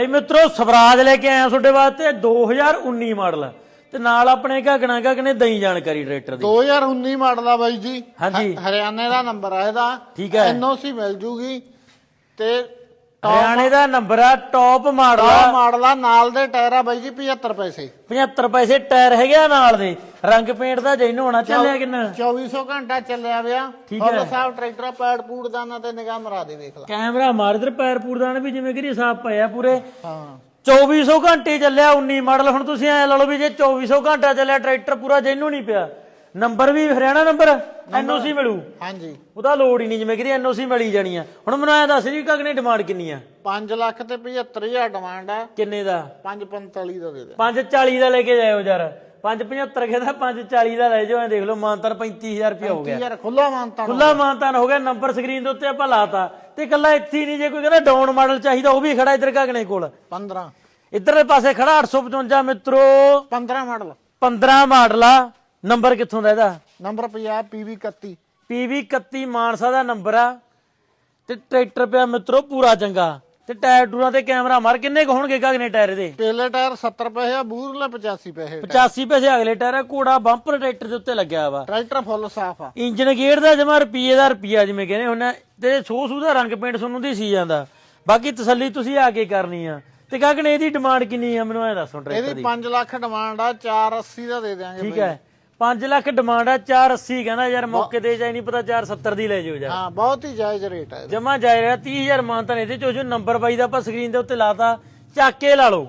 ਇਹ ਮਿੱਤਰੋ ਸਵਰਾਜ ਲੈ ਕੇ ਆਇਆ ਤੁਹਾਡੇ ਵਾਸਤੇ 2019 ਮਾਡਲ। ਤੇ ਨਾਲ ਆਪਣੇ ਘਗਣਾ ਘਗਨੇ ਦਈ ਜਾਣਕਾਰੀ ਟਰੈਕਟਰ ਦੀ। 2019 ਮਾਡਲ ਆ ਬਾਈ ਜੀ। ਹਾਂਜੀ। ਹਰਿਆਣੇ ਦਾ ਨੰਬਰ ਆ ਇਹਦਾ। ਠੀਕ ਹੈ। ਐਨਓਸੀ ਮਿਲ ਜੂਗੀ। ਤੇ ਹਰਿਆਣੇ ਦਾ ਨੰਬਰ ਆ ਟੌਪ ਮਾਡਲ ਆ। ਆ ਮਾਡਲ ਆ ਨਾਲ ਦੇ ਟਾਇਰ ਆ ਬਾਈ ਜੀ 75 ਪੈਸੇ। 75 ਪੈਸੇ ਟਾਇਰ ਹੈਗੇ ਆ ਨਾਲ ਦੇ। ਰੰਗ ਪੇਂਟ ਦਾ ਜੈਨ ਹੋਣਾ ਚੱਲਿਆ ਕਿੰਨਾ? 2400 ਘੰਟਾ ਚੱਲਿਆ ਵਿਆ। ਠੀਕ ਹੈ। ਸਾਹਿਬ ਟਰੈਕਟਰ ਪੈਡ ਪੂੜ ਦਾਨਾ ਤੇ ਨਿਗਾਹ ਮਰਾ ਦੇ ਵੇਖ ਲੈ। ਕੈਮਰਾ ਮਾਰ ਇਧਰ ਪੈਰ ਪੂਰਦਾਨ ਵੀ ਜਿਵੇਂ ਕਿ ਸਾਫ਼ ਪਿਆ ਪੂਰੇ। ਹਾਂ। 2400 ਘੰਟੇ ਚੱਲਿਆ 19 ਮਾਡਲ। ਹੁਣ ਤੁਸੀਂ ਐ ਲਾ ਲਓ ਵੀ ਜੇ 2400 ਘੰਟਾ ਚੱਲਿਆ ਟਰੈਕਟਰ ਪੂਰਾ ਜੈਨੂ ਨਹੀਂ ਪਿਆ। ਨੰਬਰ ਵੀ ਹਰਿਆਣਾ ਨੰਬਰ? ਐਨਓਸੀ ਮਿਲੂ। ਹਾਂਜੀ। ਉਹਦਾ ਲੋੜ ਹੀ ਨਹੀਂ ਜਿਵੇਂ ਕਿ ਐਨਓਸੀ ਮਿਲੀ ਜਾਣੀ ਆ। ਹੁਣ ਮੈਨੂੰ ਐ ਦੱਸ ਜੀ ਕਗਨੇ ਡਿਮਾਂਡ ਕਿੰਨੀ ਆ? 5 ਲੱਖ ਤੇ 75000 ਡਿਮਾਂਡ ਆ। ਕਿੰਨੇ ਦਾ? 545 ਦਾ ਦੇ ਦੇ 540 ਦਾ ਲੈ ਕੇ ਜਾਇਓ ਯਾਰ। 575 ਕਹਿੰਦਾ 540 ਦਾ ਲੈ ਜਾਓ ਐ ਦੇਖ ਲਓ ਮਾਨਤਨ 35000 ਰੁਪਏ ਹੋ ਗਿਆ। ਯਾਰ ਖੁੱਲਾ ਮਾਨਤਾ ਖੁੱਲਾ ਮਾਨਤਨ ਹੋ ਗਿਆ ਨੰਬਰ ਸਕਰੀਨ ਦੇ ਉੱਤੇ ਆਪਾਂ ਲਾਤਾ। ਤੇ ਕੱਲਾ ਇੱਥੇ ਨਹੀਂ ਜੇ ਕੋਈ ਕਹਿੰਦਾ ਡਾਊਨ ਮਾਡਲ ਚਾਹੀਦਾ ਉਹ ਵੀ ਖੜਾ ਇੱਧਰ ਕਗਨੇ ਕੋਲ। 15 ਇੱਧਰਲੇ ਪਾਸੇ ਖੜਾ 855 ਮਿੱਤਰੋ। 15 ਮਾਡਲ। 15 ਮਾਡਲ ਆ। ਨੰਬਰ ਕਿੱਥੋਂ ਦਾ ਇਹਦਾ? ਨੰਬਰ 50 PV 31 PV 31 ਮਾਨਸਾ ਦਾ ਨੰਬਰ ਆ। ਤੇ ਟਰੈਕਟਰ ਪਿਆ ਮਿੱਤਰੋ ਪੂਰਾ ਚੰਗਾ। ਤੇ ਟਾਇਰ ਟੂਰਾਂ ਤੇ ਕੈਮਰਾ ਮਾਰ ਕਿੰਨੇ ਕੁ ਹੋਣਗੇ ਕਾਗਨੇ ਟਾਇਰ ਦੇ ਪਹਿਲੇ ਟਾਇਰ 70 ਪੈਸੇ ਆ ਬੂਰਲੇ 85 ਪੈਸੇ 85 ਪੈਸੇ ਅਗਲੇ ਟਾਇਰ ਆ ਘੋੜਾ ਬੰਪਰ ਟਰੈਕਟਰ ਦੇ ਉੱਤੇ ਲੱਗਿਆ ਵਾ। ਟਰੈਕਟਰ ਫੁੱਲ ਸਾਫ਼ ਆ। ਇੰਜਨ ਗੇਅਰ ਦਾ ਜਮਾ ਰੁਪਈਏ ਦਾ ਰੁਪਈਆ ਜਿਵੇਂ ਕਹਿੰਦੇ ਹੁਣ ਤੇ ਸੋ ਸੂ ਦਾ ਰੰਗ ਪੇਂਟ ਤੁਹਾਨੂੰ ਦੀ ਸੀ ਜਾਂਦਾ। ਬਾਕੀ ਤਸੱਲੀ ਤੁਸੀਂ ਆ ਕੇ ਕਰਨੀ ਆ। ਤੇ ਕਾਗਨੇ ਇਹਦੀ ਡਿਮਾਂਡ ਕਿੰਨੀ ਆ ਮੈਨੂੰ ਐ ਦੱਸੋ ਟਰੈਕਟਰ ਇਹਦੀ ਦੀ। 5 ਲੱਖ ਡਿਮਾਂਡ ਆ 480 ਦਾ ਦੇ ਦਿਆਂਗੇ ਠੀਕ ਹੈ। 5 ਲੱਖ ਡਿਮਾਂਡ ਆ 480 ਕਹਿੰਦਾ ਯਾਰ ਮੌਕੇ ਤੇ ਜਾਈ ਨਹੀਂ ਪਤਾ 470 ਦੀ ਲੈ ਜਾਓ ਯਾਰ ਹਾਂ ਬਹੁਤ ਹੀ ਜਾਇਜ਼ ਰੇਟ ਹੈ। ਜਮਾ ਜਾਇ ਰਿਹਾ 30000 ਮਾਨਤਾ ਨੇ ਇਹਦੇ ਚੋਂ ਜੋ ਨੰਬਰ ਬਾਈ ਦਾ ਆਪਾਂ ਸਕਰੀਨ ਦੇ ਉੱਤੇ ਲਾਤਾ ਚੱਕ ਕੇ ਲਾ ਲਓ